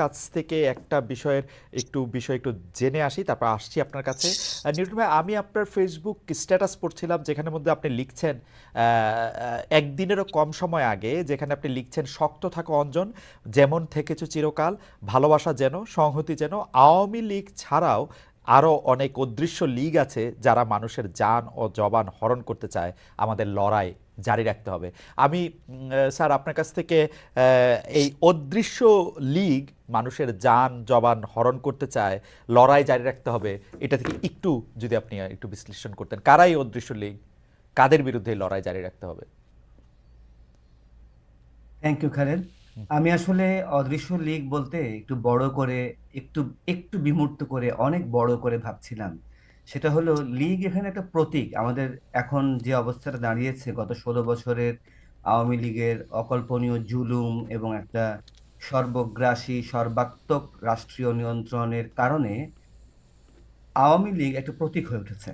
কাছ থেকে একটা বিষয়ের একটু বিষয় একটু জেনে আসি, তারপর আসছি আপনার কাছে। নিউটন ভাই, আমি আপনার ফেসবুক স্ট্যাটাস পড়ছিলাম যেখানে মধ্যে আপনি লিখছেন একদিনেরও কম সময় আগে যেখানে আপনি লিখছেন, শক্ত থাকো অঞ্জন, যেমন থেকেছো চিরকাল, ভালোবাসা যেন, সংহতি যেন, আওয়ামী লীগ ছাড়াও আরও অনেক অদৃশ্য লীগ আছে যারা মানুষের যান ও জবান হরণ করতে চায়। আমাদের লড়াই জারি রাখতে হবে। আমি স্যার, আপনার কাছ থেকে এই অদৃশ্য লীগ মানুষের যান জবান হরণ করতে চায়, লড়াই জারি রাখতে হবে, এটা থেকে একটু যদি আপনি একটু বিশ্লেষণ করতেন। কারাই অদৃশ্য লীগ? কাদের বিরুদ্ধে লড়াই জারি রাখতে হবে? থ্যাংক ইউ খালেদ আমি আসলে অদৃশ্য লীগ বলতে একটু বড় করে, একটু একটু বিমূর্ত করে, অনেক বড় করে ভাবছিলাম। সেটা হলো লীগ এখানে একটা প্রতীক। আমাদের এখন যে অবস্থাটা দাঁড়িয়েছে, গত ষোলো বছরের আওয়ামী লীগের অকল্পনীয় জুলুম এবং একটা সর্বগ্রাসী, সর্বাত্মক রাষ্ট্রীয় নিয়ন্ত্রণের কারণে আওয়ামী লীগ একটা প্রতীক হয়ে উঠেছে।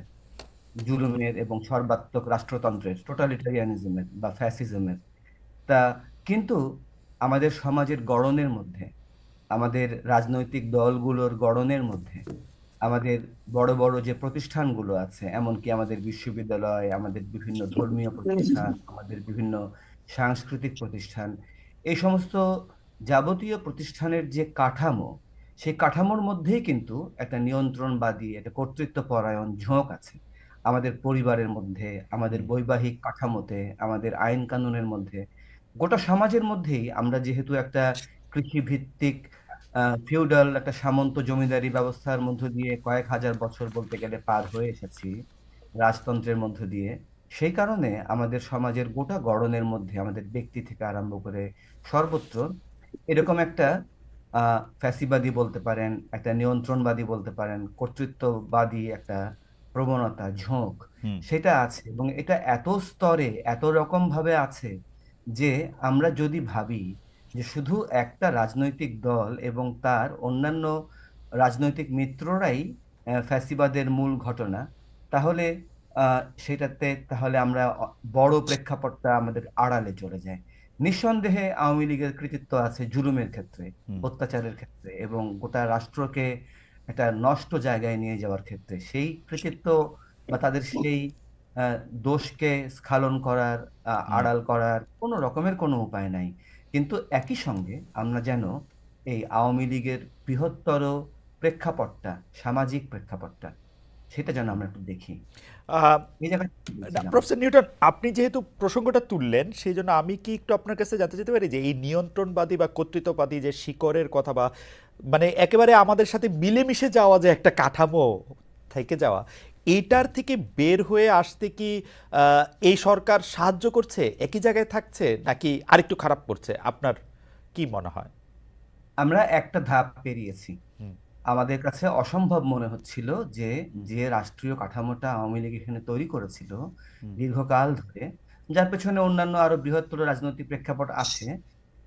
জুলুমের এবং সর্বাত্মক রাষ্ট্রতন্ত্রের টোটালিটারিয়ানিজমের বা ফ্যাসিজমের তা কিন্তু আমাদের সমাজের গড়নের মধ্যে, আমাদের রাজনৈতিক দলগুলোর গড়নের মধ্যে, আমাদের বড় বড় যে প্রতিষ্ঠানগুলো আছে, এমনকি আমাদের বিশ্ববিদ্যালয়, আমাদের বিভিন্ন ধর্মীয় প্রতিষ্ঠান, আমাদের বিভিন্ন সাংস্কৃতিক প্রতিষ্ঠান, এই সমস্ত যাবতীয় প্রতিষ্ঠানের যে কাঠামো, সেই কাঠামোর মধ্যেই কিন্তু একটা নিয়ন্ত্রণবাদী, একটা কর্তৃত্বপরায়ণ ঝোঁক আছে। আমাদের পরিবারের মধ্যে, আমাদের বৈবাহিক কাঠামোতে, আমাদের আইন কানুনের মধ্যে গোটা সমাজের মধ্যেই আমরা যেহেতু একটা কৃষিভিত্তিক ফিউডাল একটা সামন্ত জমিদারি ব্যবস্থার মধ্য দিয়ে কয়েক হাজার বছর বলতে গেলে পার হয়ে এসেছি রাজতন্ত্রের মধ্য দিয়ে সেই কারণে আমাদের সমাজের গোটা গড়নের মধ্যে আমাদের ব্যক্তি থেকে আরম্ভ করে সর্বত্র এরকম একটা আহ ফ্যাসিবাদী বলতে পারেন একটা নিয়ন্ত্রণবাদী বলতে পারেন কর্তৃত্ববাদী একটা প্রবণতা ঝোঁক সেটা আছে এবং এটা এত স্তরে এত রকম ভাবে আছে যে আমরা যদি ভাবি যে শুধু একটা রাজনৈতিক দল এবং তার অন্যান্য রাজনৈতিক মিত্ররাই ফ্যাসিবাদের মূল ঘটনা তাহলে সেটাতে তাহলে আমরা বড় প্রেক্ষাপটটা আমাদের আড়ালে চলে যায়। নিঃসন্দেহে আওয়ামী লীগের কৃতিত্ব আছে জুলুমের ক্ষেত্রে অত্যাচারের ক্ষেত্রে এবং গোটা রাষ্ট্রকে একটা নষ্ট জায়গায় নিয়ে যাওয়ার ক্ষেত্রে। সেই কৃতিত্ব বা তাদের সেই দোষকে স্খালন করার আড়াল করার কোনো রকমের কোনো উপায় নাই। কিন্তু একই সঙ্গে আমরা যেন এই আওয়ামী লীগের বৃহত্তর প্রেক্ষাপটটা সামাজিক প্রেক্ষাপটটা সেটা যেন আমরা একটু দেখি। প্রফেসর নিউটন আপনি যেহেতু প্রসঙ্গটা তুললেন সেই জন্য আমি কি একটু আপনার কাছে জানতে যেতে পারি যে এই নিয়ন্ত্রণবাদী বা কর্তৃত্ববাদী যে শিকড়ের কথা বা মানে একেবারে আমাদের সাথে মিলেমিশে যাওয়া যে একটা কাঠামো থেকে যাওয়া এইটার থেকে বের হয়ে আসতে কি এই সরকার সাহায্য করছে? একই জায়গায় থাকছে নাকি আরেকটু খারাপ করছে? আপনার কি মনে হয়? আমরা একটা ধাপ পেরিয়েছি। আমাদের কাছে অসম্ভব মনে হচ্ছিল যে যে রাষ্ট্রীয় কাঠামোটা আওয়ামী লীগ এখানে তৈরি করেছিল দীর্ঘকাল ধরে যার পেছনে অন্যান্য আরও বৃহত্তর রাজনৈতিক প্রেক্ষাপট আছে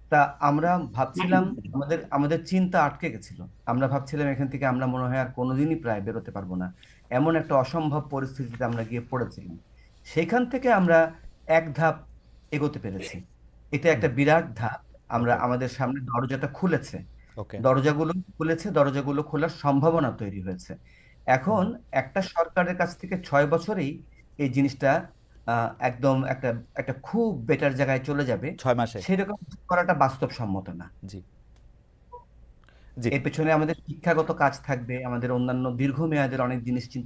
তা আমরা ভাবছিলাম আমাদের আমাদের চিন্তা আটকে গেছিল। আমরা ভাবছিলাম এখান থেকে আমরা মনে হয় আর কোনোদিনই প্রায় বেরোতে পারব না। এমন একটা অসম্ভব পরিস্থিতিতে আমরা গিয়ে পড়েছিলাম সেখান থেকে আমরা এক ধাপ এগোতে পেরেছি। এটা একটা বিরাট ধাপ। আমরা আমাদের সামনে দরজাটা খুলেছে। ওকে দরজাগুলো খুলেছে দরজাগুলো খোলার সম্ভাবনা তৈরি হয়েছে। এখন একটা সরকারের কাছ থেকে ছয় বছরেই এই জিনিসটা একদম একটা একটা খুব বেটার জায়গায় চলে যাবে। ছয় মাসে। সেরকম করাটা বাস্তবসম্মত না। জি। জি। এর পেছনে আমাদের শিক্ষাগত কাজ থাকবে আমাদের অন্যান্য দীর্ঘমেয়াদের অনেক জিনিস চিন্তা